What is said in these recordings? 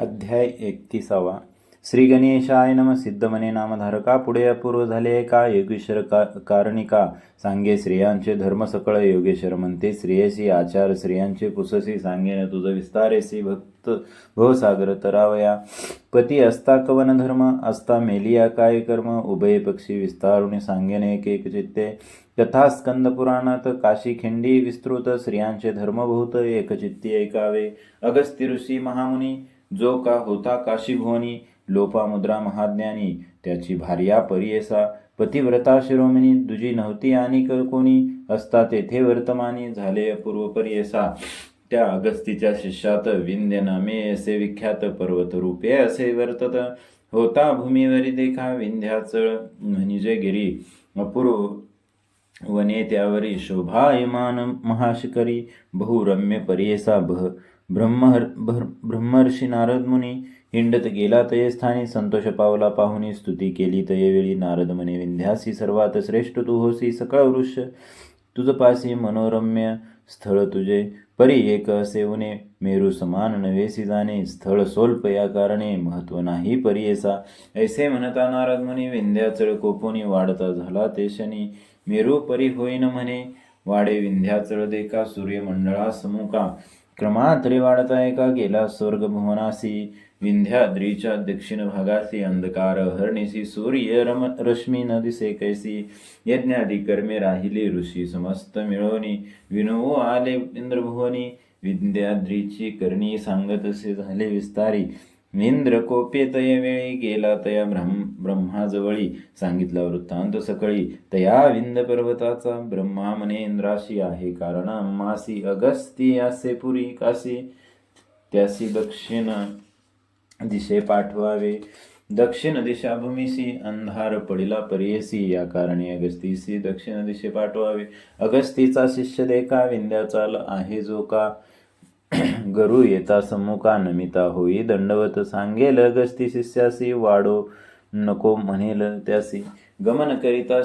अध्याय एकतीसावा. श्री गणेशाय नम. सिद्धमने नामधारका. पुढे अपूर्व झाले का? योगेश्वर का कारणिका. सांगे स्त्रियांचे धर्म सकळ. योगेश्वर म्हणते श्रेयसी आचार स्त्रियांचे पुससी सांगेन तुझ विस्तारेसी भक्त. भवसागर तरावया. पती असता कवन धर्म असता मेलिया काय कर्म. उभय पक्षी विस्तारुणे सांगेन एक एक चित्ते. कथा स्कंद पुराणात काशी खिंडी विस्तृत. स्त्रियांचे धर्मभूत एकचित्ती ऐकावे. अगस्ती ऋषी महामुनी जो का होता काशीभुवनी लोपामुद्रा महाज्ञानी त्याची भार्या परियसा पतिव्रता शिरोमणी दुजी नव्हती आणि कोणी असता तेथे वर्तमानी झाले अपूर्व परियसा त्या अगस्तीच्या शिष्यात विंध्य नामे असे विख्यात पर्वत रूपे असे वर्तत. होता भूमीवरी देखा विंध्याचळ म्हणजे गिरी. अपूर्व वने त्यावरी शोभायमान महाशिखरी बहुरम्य परियसा भ ब्रह्महर भर- ब्रह्मर्षी नारद मुनी हिंडत गेला तये स्थानी संतोष पावला पाहुनी स्तुती केली तये वेळी. नारद मुनी विंध्यासी सर्वात श्रेष्ठ तू होसी सकळ वृक्ष. तुझ पासी मनोरम्य स्थळ तुझे परी एक असे उने मेरू समान नवेसी जाणे स्थळ सोल्प या कारणे. महत्त्व नाही परियेसा ऐसे. म्हणता नारद मुनी विंध्याचळ कोपोनी वाढता झाला ते शनी. मेरू परी होईन म्हणे वाडे विंध्याचळ देखा सूर्यमंडळा समुका. क्रमात वाढता एका गेला स्वर्ग भुवनासी विंध्याद्रीच्या दक्षिण भागासी अंधकार हरणीसी सूर्य रम रश्मी न दिसे कैसी यज्ञादी कर्मे राहिले ऋषी समस्त मिळवणी विनवू आले इंद्रभुवनी विंध्याद्रीची करणी सांगत असे झाले विस्तारी. इंद्र कोपे तय वेळी गेला तया ब्रह्म ब्रह्माजवळी. सांगितला वृत्तांत सकळी. तया विंद पर्वताचा ब्रह्मा म्हणे इंद्राशी आहे. कारण मासी अगस्ती असे पुरी काशी. त्यासी दक्षिण दिशे पाठवावे. दक्षिण दिशाभूमीसी अंधार पडिला परियसी. या कारणे अगस्तीसी दक्षिण दिशे पाठवावे. अगस्तीचा शिष्य देखा विंध्याचाल आहे जो का? गरु येता समुका नमिता होई दंडवत सांगेल अगस्ती शिष्यासी वाडो नको म्हणेल त्यासी. गमन करिता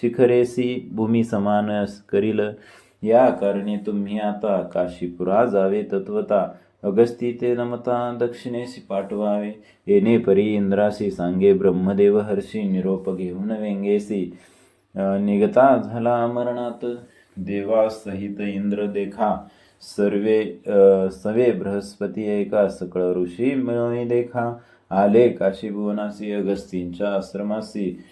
शिखरेसी भूमी समान करील. या कारणे तुम्ही आता काशीपुरा जावे तत्वता अगस्ती ते नमता दक्षिणेशी पाठवावे. येणे परी इंद्राशी सांगे ब्रह्मदेव हर्षी निरोप घेऊन वेंगेसी. निगता निघता झाला अमरणात देवासहित इंद्र देखा. सर्वे अं, सवे बृहस्पती एका सकळ ऋषी मिळवणी देखा. आले काशी भुवनासी अगस्तींच्या आश्रमासी.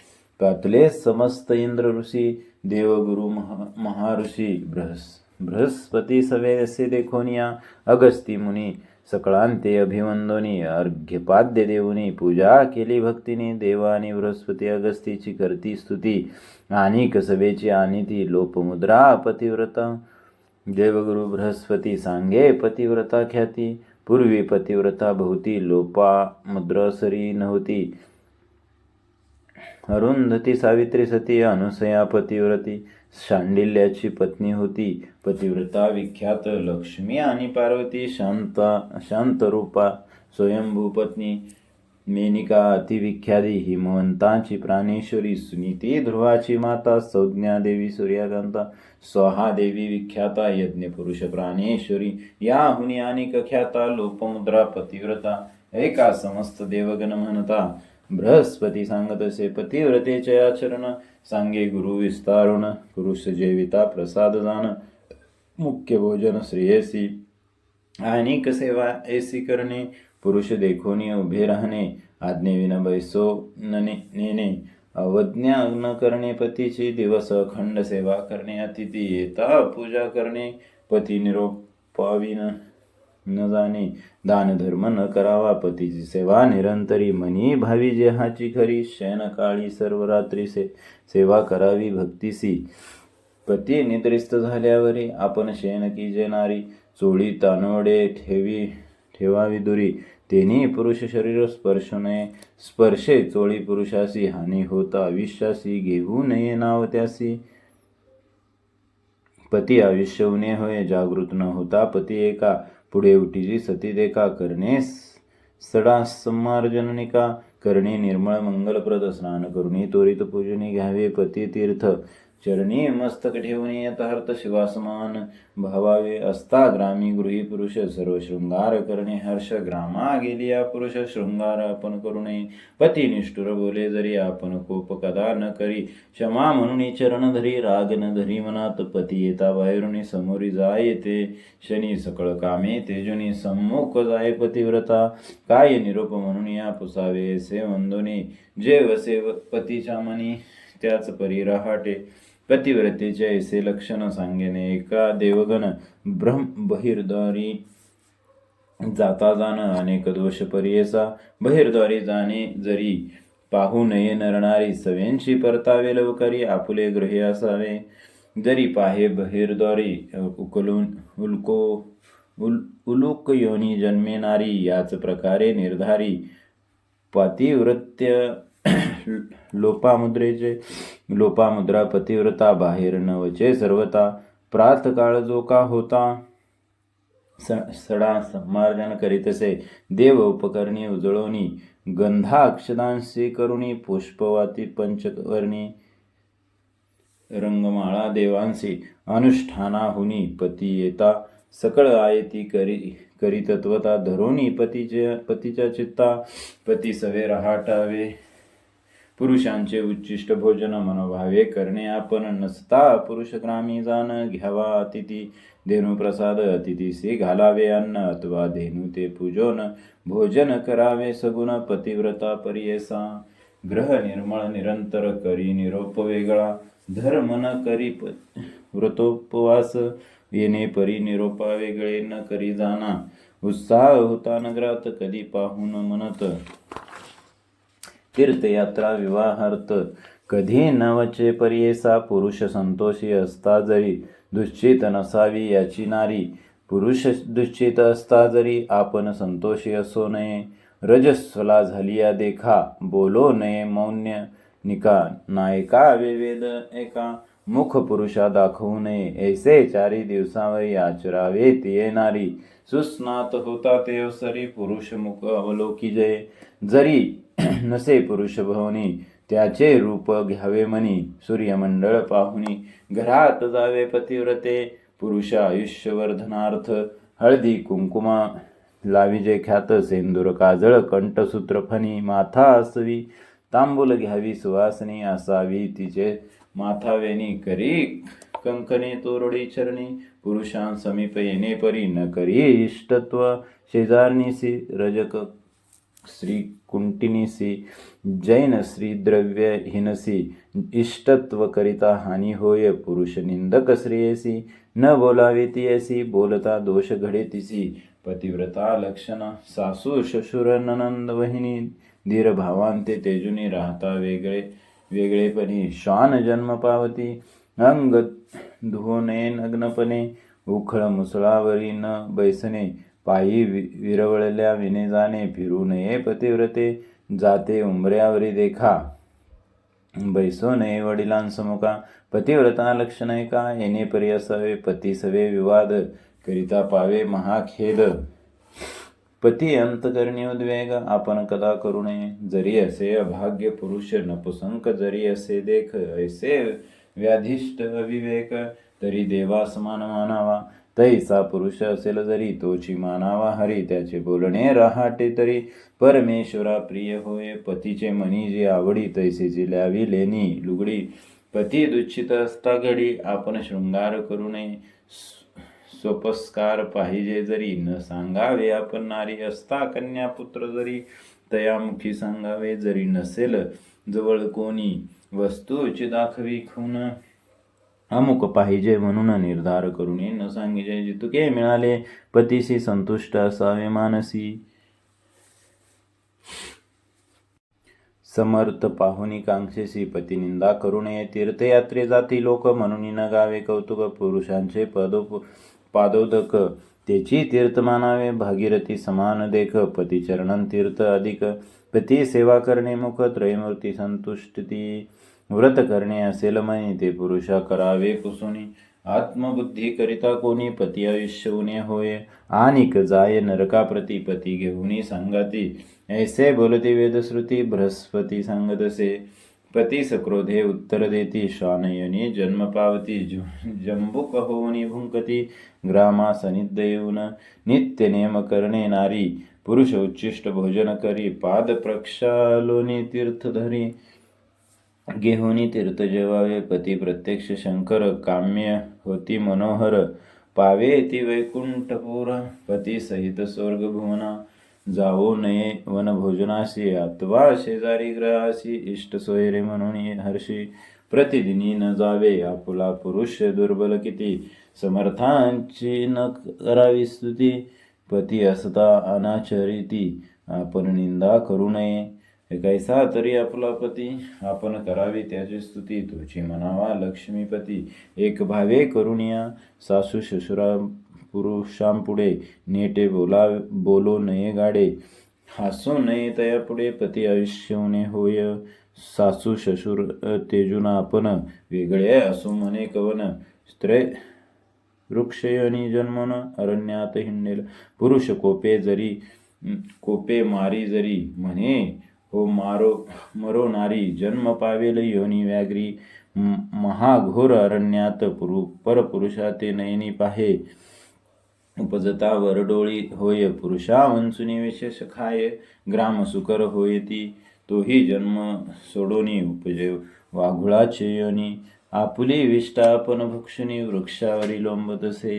कातले समस्त इंद्र ऋषी देवगुरु महा महाऋषी. बृहस् बृहस्पती सवे असे देखोनिया अगस्ती मुनी सकळांते अभिवंदोनी अर्घ्यपाद्य देऊनी पूजा केली भक्तीने. देवानी बृहस्पती अगस्तीची करती स्तुती. आणि कसबेची आणि ती लोपमुद्रा पतिव्रता. देवगुरु बृहस्पती सांगे पतिव्रता ख्याती पूर्वी पतिव्रता भोवती लोपा मुद्रासरी नव्हती अरुंधती सावित्री सती अनुसया पतिव्रती शांडिल्याची पत्नी होती। पतिव्रता विख्यात लक्ष्मी आणि पार्वती शांता शांतरूपा स्वयंभू पत्नी मेनिका अतिविख्याती हिमवंताची प्राणेश्वरी सुनीती ध्रुवाची माता संज्ञा देवी सूर्यकांता स्वाहा देवी विख्याता यज्ञपुरुष प्राणेश्वरी या हुनी आणि कख्याता लोपमुद्रा पतिव्रता एका समस्त देवगण म्हणता. बृहस्पती सांगत असे पतिव्रतेचे आचरण सांगे गुरु विस्तारुण पुरुष जेविता प्रसाद जाण मुख्य भोजन श्रेयसी अनेक सेवा ऐसी करणे पुरुष देखोनी उभे राहणे आज्ञेविना बैसो नने। नेणे अवज्ञा न करणे पतीची दिवस अखंड सेवा करणे अतिथी येता पूजा करणे पती निरोपावी न जाणे। दानधर्म न करावा पतीची सेवा निरंतरी मनी भावी जेहाची खरी। शयनकाळी सर्व रात्री से सेवा करावी भक्तीसी पती निद्रिस्त झाल्यावरी आपण शयन की जेणारी चोळी तानवडे ठेवी ठेवावी दुरी। तेनी पुरुष शरीर स्पर्शने स्पर्शे चोळी पुरुषासी हानी होता आयुष्यासी घेऊ नये नाव त्यासी. पती आयुष्य उणे होय जागृत न होता पती एका पुढे उटीची सती देखा करणे सडा समार्जनिका करणे निर्मळ मंगलप्रद स्नान करुणी त्वरित पूजनी घ्यावे पती तीर्थ. चरणी मस्तक ठेवणे यथार्थ शिवासमान. भावावे असता ग्रामी गृही पुरुष सर्व शृंगार करणे हर्ष ग्रामा गेली या पुरुष शृंगार आपण करू नये. पती निष्ठुर बोले जरी आपण कोप कदा न करी. क्षमा म्हणून चरण धरी राग न धरी मनात पती येता बाहेरून समोरी जाय ते. शनी सकळ कामे तेजुनी सम्मुख जाय पतिव्रता. काय निरोप म्हणून या पुसावे से वंदोनी. जे वसे पतीच्या मनी त्याच परी रहाटे. पतिव्रतेचे ऐसे लक्षण सांगेने. एका देवगण ब्रह्म बहिर्द्वारी जाता जाणं अनेक दोष परियेचा बहिर्द्वारी जाणे जरी पाहू नये नरणारी सवेंशी परतावे लवकरी आपुले गृहे असावे. जरी पाहे बहिरद्वारी उकलून उल्को उल उलूक योनी जन्मेनारी याच प्रकारे निर्धारी पतिव्रत्य लोपामुद्रेचे लोपामुद्रा पतिव्रता बाहेर नवचे सर्वता. प्रातकाळ जो का होता स- सडा संमार्जन करीतसे देव उपकरणी उजळवणी गंधाक्षदांशी करुणी पुष्पवाती पंचवर्णी रंगमाळा देवांसी अनुष्ठानाहुनी पती येता सकळ आयती करी करी तत्वता धरोनी पतीच्या पतीच्या चित्ता पती सवे रहाटावे पुरुषांचे उच्चिष्ट भोजन मनोभावे करणे आपण नसता पुरुष ग्रामी जाण घ्यावा अतिथी धेनू प्रसाद अतिथीसी घालावे अन्न अथवा धेनू ते पूजोन भोजन करावे सगुण पतिव्रता परियसा। ग्रह निर्मळ निरंतर करी निरोप वेगळा धर्म न करी प व्रतोपवास येणे परी निरोपा वेगळे न करी जाणा। उत्साह होता नगरात कधी पाहून म्हणत तीर्थयात्रा विवाहार्थ. कधी नवचे पर्येसा पुरुष संतोषी असता जरी दुश्चित नसावी याची नारी. पुरुष दुश्चित असता जरी आपण संतोषी असो नये. रजस्वला झालिया देखा बोलो नये मौन्य. निका नायका विवेद एका. मुख पुरुषा दाखवू नये ऐसे चारी दिवसावरी आचरावे ती येणारी सुस्नात होता ते सरी पुरुष मुख अवलोकी जय. जरी नसे पुरुष भवनी त्याचे रूप घ्यावे मनी सूर्यमंडळ पाहुनी घरात जावे पतिव्रते पुरुष आयुष्यवर्धनार्थ हळदी कुंकुमा लाविजे ख्यात सेंदूर काजळ कंठसूत्र फणी माथा असवी तांबूल घ्यावी सुवासनी असावी तिचे माथावेनी करी कंकणे तोरडी चरणी पुरुषां समीप येणे परी न करी इष्टत्व शेजारणीसी रजक श्री कुंटिनीसी जैन श्री द्रव्य हिनसी इष्टत्व करिता हानी होय पुरुष निंदक श्रेयसी न बोलावे तियसी बोलता दोष घडे तिसी पतिव्रता लक्षण सासू शशुर ननंद वहिनी धीर भावांते तेजुनी राहता वेगळे वेगळेपणी श्वान जन्म पावती अंग धुवने नग्नपणे उखळ मुसळावरी न बैसणे पायी वि- विरवळल्या विनेजाने फिरू नये पतिव्रते जाते उंबऱ्यावरी देखा. बैसो नये वडिलांसमुखा पतिव्रता लक्षण का? येणे परी असावे पती सवे विवाद करिता पावे महाखेद. पती अंतकरणी उद्वेग आपण कदा करू नये. जरी असे अभाग्य पुरुष नपुसंक जरी असे देख ऐसे व्याधिष्ट अविवेक तरी देवा समान मानावा. तैसा पुरुष असेल जरी तोची मानावा हरी त्याचे बोलणे रहाटे तरी. परमेश्वरा प्रिय होय पतीचे मनी जी आवडी तैसेची ल्यावी लेणी. लुगडी पती दुच्छित असता घडी आपण शृंगार करू नये. सोपस्कार पाहिजे जरी न सांगावे आपण नारी. असता कन्या पुत्र जरी तयामुखी सांगावे जरी नसेल. जवळ कोणी वस्तूची दाखवी खून अमुक पाहिजे म्हणून निर्धार करून न सांगितले जितुके मिळाले पतीशी संतुष्ट असावे मानसी. समर्थ पाहुणी कांक्षेशी पती निंदा करू नये तीर्थयात्रे जाती लोक म्हणून न गावे कौतुक पुरुषांचे पदोप पादोदक. त्याची तीर्थ मानावे. भागीरथी समान देख. पती चरणन तीर्थ अधिक. पती सेवा करणे मुख. त्रयमूर्ती संतुष्टी व्रत करणे असेल म्हणे ते पुरुषा करावे कुसुनी आत्मबुद्धी करिता कोणी पती आयुष्य उणे होय? आणिक जाय नरकाप्रती पती घेऊनी सांगाती. ऐसे बोलती वेदश्रुती बृहस्पती सांगत असे. सक्रोधे उत्तर देती श्वानयनी जन्म पावती. जंबुक होऊनी भुंकती ग्रामा सनिद्ध येऊन नित्य नेम करणे नारी पुरुष उच्चिष्ट भोजन करी पाद प्रक्षालोनी तीर्थ धरी. गेहुनी तीर्थ जेवावे पती प्रत्यक्ष शंकर काम्य होती मनोहर. पावे ती वैकुंठपुर पती सहित स्वर्ग भुवना जावो नये वनभोजनाशी अथवा शेजारी ग्रहाशी इष्ट सोयरे म्हणून हर्षी प्रतिदिनी न जावे आपुला पुरुष दुर्बल किती? समर्थांची न करावी स्तुती. पती असता अनाचरिती आपण निंदा करू नये. कैसा तरी आपला पती. आपण करावी त्याची स्तुती. तुझी म्हणावा लक्ष्मीपती. एक भावे करुणिया. सासू शशुरा पुरुषांपुढे नेटे बोला बोलो नये गाडे. हसू नये तया पुढे. पती आयुष्यवने होय. सासू शशुर तेजुना आपण वेगळे असो म्हणे कवन. स्त्रे वृक्षयनी जन्मन अरण्यात हिंडेल. पुरुष कोपे जरी कोपे मारी जरी म्हणे हो मारो मरो नारी जन्म पावेल योनी व्याघ्री महाघोर अरण्यात पुरु परपुरुषा ते नयनी पाहे. उपजता वरडोळी होय पुरुषा वंचुनी विशेष खाय ग्राम सुकर होय ती तोही जन्म सोडोनी उपजे. वाघुळाचे योनी आपुली विष्टापन भक्षुनी वृक्षावरी लोंबतसे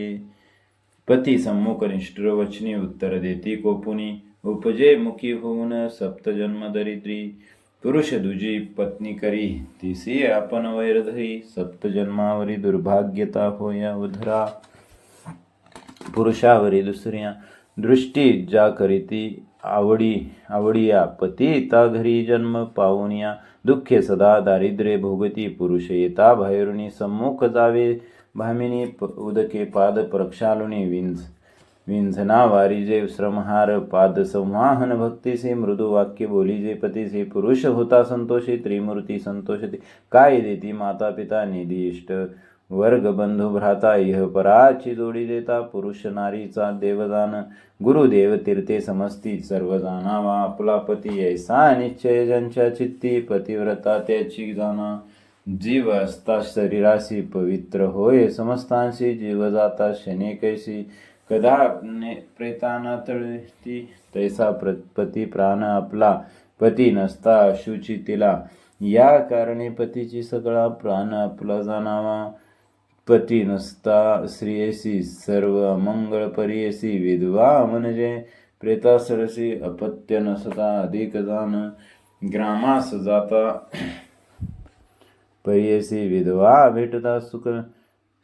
पती सम्मुख निष्ठुर वचनी उत्तर देती कोपुनी उपजे मुखी होऊन सप्तजन्म दरिद्री पुरुष दुजी पत्नी करी तिसी आपण वैरधरी सप्तजन्मावरी दुर्भाग्यता होया उधरा. पुरुषावरी दुसऱ्या दृष्टी जा करीती आवडी आवडिया पती ता घरी जन्म पावनिया दुःखे सदा दारिद्र्य भोगती पुरुष येता बाहेरुणी सम्मुख जावे भामिनी उदके पाद प्रक्षालुनी विंस विंझना वारिजे श्रमहार पाद संवाहन भक्तीसे मृदू वाक्य बोलीजे पतीसे पुरुष होता संतोषी त्रिमूर्ती संतोषती। काय देती माता पिता निधी इष्ट? वर्ग बंधू भ्राता इह पराची जोडी देता। पुरुष नारीचा देवदान गुरुदेव तीर्थे समस्ती सर्व जाणावा आपला पती ऐसा निश्चय ज्यांच्या चित्ती पतिव्रता त्याची जाणा। जीव असता शरीराशी पवित्र होय समस्तांशी जीव जाता शने कैसी। कदा ने प्रेताना तळती तैसा प्र पती प्राण आपला पती नसता अशुची तिला. या कारणे पतीची सगळा प्राण आपला जाणावा. पती नसता स्त्रियसी सर्व अमंगळ परियसी. विधवा म्हणजे प्रेतासरसी अपत्य नसता अधिक जाण. ग्रामास जाता परियसी. विधवा भेटता सुख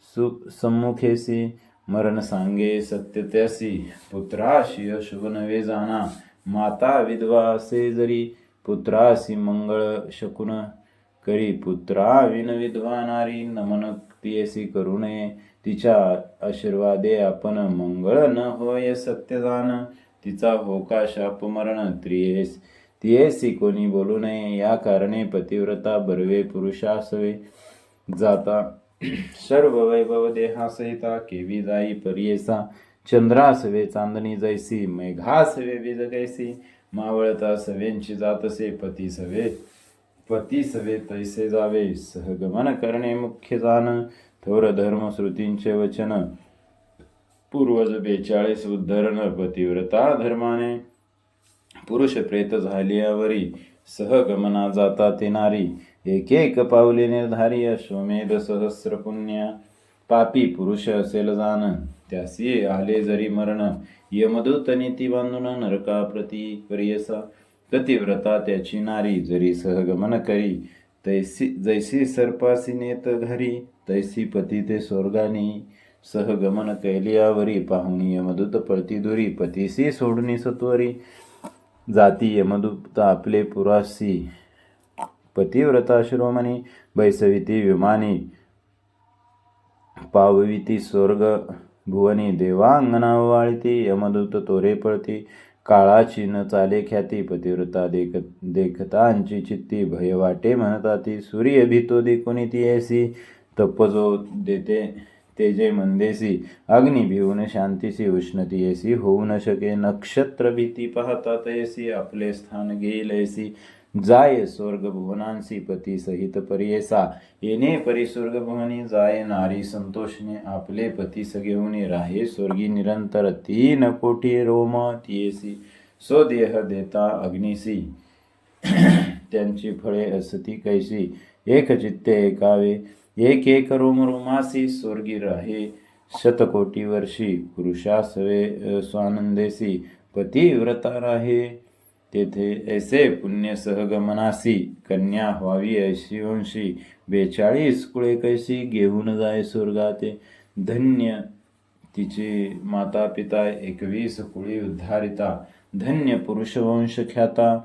सुख सम्मुखेसी. मरण सांगे सत्य त्यासी पुत्राशी अशुभ नवे जाणा माता विधवा असे जरी. पुत्रासी मंगळ शकुन करी. पुत्रा विन विधवा नारी. नमन तियसी करू नये तिच्या आशीर्वादे आपण मंगळ न होय सत्यदान तिचा होका शाप मरण त्रियेस तियेसी कोणी बोलू नये. या कारणे पतिव्रता बर्वे पुरुषासवे जाता सर्व वैभव देहासहिता केवी जाई परियेसा चंद्रासवे चांदणी जैसी मेघासवे बीज कैसी मावळता सवेंची जातसे पती सवे पती सवे तैसे जावे सहगमन करणे मुख्य जाण थोर धर्म श्रुतींचे वचन पूर्वज बेचाळीस उद्धरण पतिव्रता धर्माने पुरुष प्रेत झाल्यावरी सहगमना जाता ते नारी एक एक पावले निर्धारी अश्वमेध सहस्र पुण्य पापी पुरुष असेल जाण त्यासी आले जरी मरण यमदूत नीती बांधून नरका प्रती परियसा पतिव्रता त्याची नारी जरी सहगमन करी तैसी जैसी सर्पासी नेत घरी तैसी पती ते स्वर्गानी सहगमन कैलियावरी पाहुणी यमदूत पळती दुरी पतीसी सोडणी सत्वरी जाती यमदूत आपले पुरासी पतिव्रता शिरोमणी बैसविती विमानी पावविती स्वर्ग भुवनी देवांगना वाळती यमदूत तोरे पळती काळाची न चाले ख्याती पतिव्रता देख देखतांची चित्ती भय वाटे म्हणता ती सूर्य भीतो देखुनी ती ऐसी तपजो देते तेजे मंदेसी अग्नी भिवून शांतीसी उष्णती येसी होऊ न शके नक्षत्र भीती पाहता तयसी आपले स्थान घेईल ऐसी जाय स्वर्ग भुवनांसी पती सहित परियेसा येणे परी स्वर्ग भुवनी जाय नारी संतोषने आपले पती सगेऊन राहे स्वर्गी निरंतर तीन कोटी रोम तियेसी. सो देह देता अग्निसी. त्यांची फळे असती कैसी. एक चित्ते एकावे. एक एक रोम रोमासी. स्वर्गी राहे शतकोटी वर्षी. पुरुषासवे अ, स्वानंदेसी. पतिव्रता राहे तेथे ऐसे पुण्य सहगमनासी कन्या व्हावी ऐशी वंशी बेचाळीस कुळे कैसी घेऊन जाय स्वर्गाते. धन्य तिची माता पिता एकवीस कुळी उद्धारिता. धन्य पुरुषवंश ख्याता.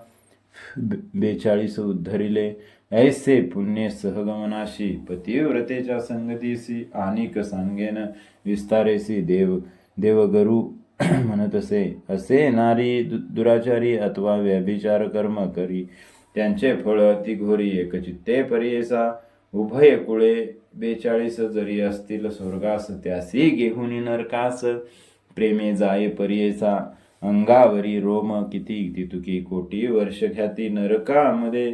बे- बेचाळीस उद्धरिले. ऐसे पुण्य सहगमनाशी पतिव्रतेच्या संगतीसी आनिक सांगेन विस्तारेसी देव देवगरु म्हणत असे असे नारी दु- दुराचारी अथवा व्यभिचार कर्म करी. त्यांचे फळ ती घोरी एकचित्ते परियेसा उभय कुळे बेचाळीस जरी असतील स्वर्गास त्यासी घेऊन नरकास प्रेमे जाय परियेसा अंगावरी रोम किती तितुकी कोटी वर्ष ख्याती नरकामध्ये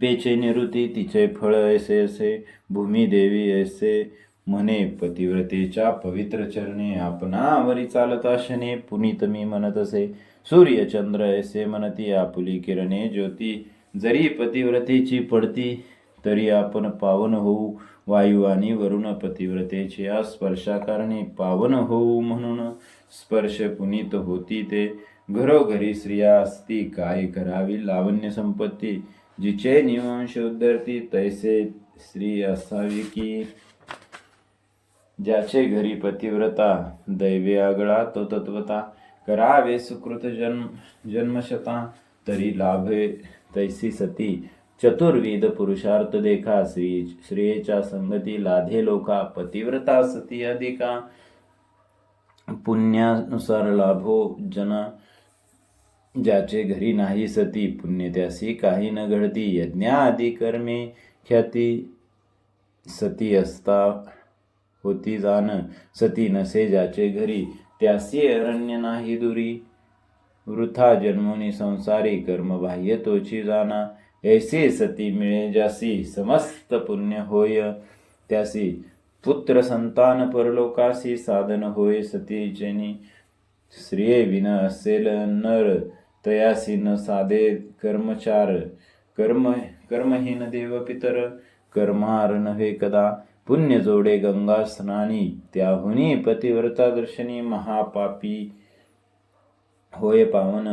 पेचे निरुती. तिचे फळ ऐसे असे भूमिदेवी ऐसे म्हणे पतिव्रतेच्या पवित्र चरणे आपणावरी चालत शने पुनीत मी म्हणत असे. सूर्य चंद्र ऐसे म्हणती आपुली किरणे ज्योती जरी पतिव्रतेची पडती तरी आपण पावन होऊ. वायू आणि वरुण पतिव्रतेच्या स्पर्शाकारणे पावन होऊ म्हणून स्पर्श पुनीत होती ते. घरोघरी स्त्रिया असती काय करावी लावण्य संपत्ती? जिचे निवंश उद्धरती तैसे स्त्री असावी की? ज्याचे घरी पतिव्रता दैवे आगळा तो तत्वता. करावे सुकृत जन्म जन्मशता तरी लाभे तैसी सती. चतुर्विध पुरुषार्थ देखा श्री श्रेयेच्या संगती लाधे लोका पतिव्रता सती अधिका. पुण्यानुसार लाभो जना ज्याचे घरी नाही सती पुण्य त्यासी काही न घडती. यज्ञादी कर्मे ख्याती सती असता. होती जाण. सती नसे ज्याचे घरी त्यासी अरण्य नाही दुरी. वृथा जन्मोनी संसारी कर्म बाह्य तोची जाना ऐसी सती मिळे ज्यासी समस्त पुण्य होय. त्यासी पुत्र संतान परलोकासी साधन होय सतीचेनी स्त्रिये विन असेल नर तयासी न साधे कर्मचार. कर्म कर्महीन देव पितर कर्मार नव्हे कदा. पुण्य जोडे गंगा स्नानी त्याहुनी पतिव्रता दर्शनी महापापी होय पावन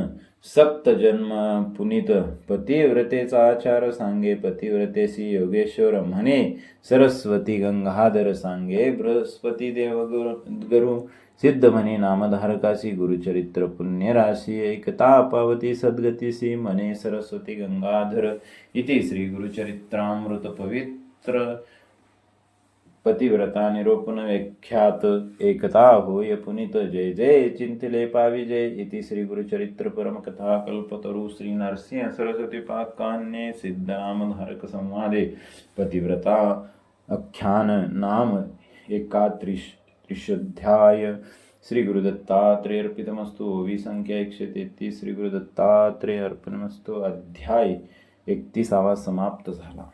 सप्त जन्म पुनीत पतिव्रतेचा आचार सांगे पतिव्रतेसी योगेश्वर म्हणे सरस्वती गंगाधर सांगे बृहस्पती देव गुरु- गुरु सिद्ध म्हणे नामधारकासी गुरुचरित्र पुण्य राशी एकता पावती सद्गतीसी म्हणे सरस्वती गंगाधर इति श्री गुरुचरित्रामृत पवित्र पतिव्रता निरूपण व्याख्यात एकता होय पुनित जय जय चिंतले पावी इति श्री गुरुचरित्र परम कथा कल्पतरु श्री नरसिंह सरस्वती पाकान्ये सिद्धनामधारक संवादे। पतिव्रता आख्यान नाम एकात्रिश त्रिशध्याय। श्री गुरुदत्तात्रेय अर्पितमस्तु ओवी संख्या एकशे तेहतीस श्री गुरुदत्तात्रेय अर्पणमस्तु अध्याय एकतीसावा समाप्त झाला।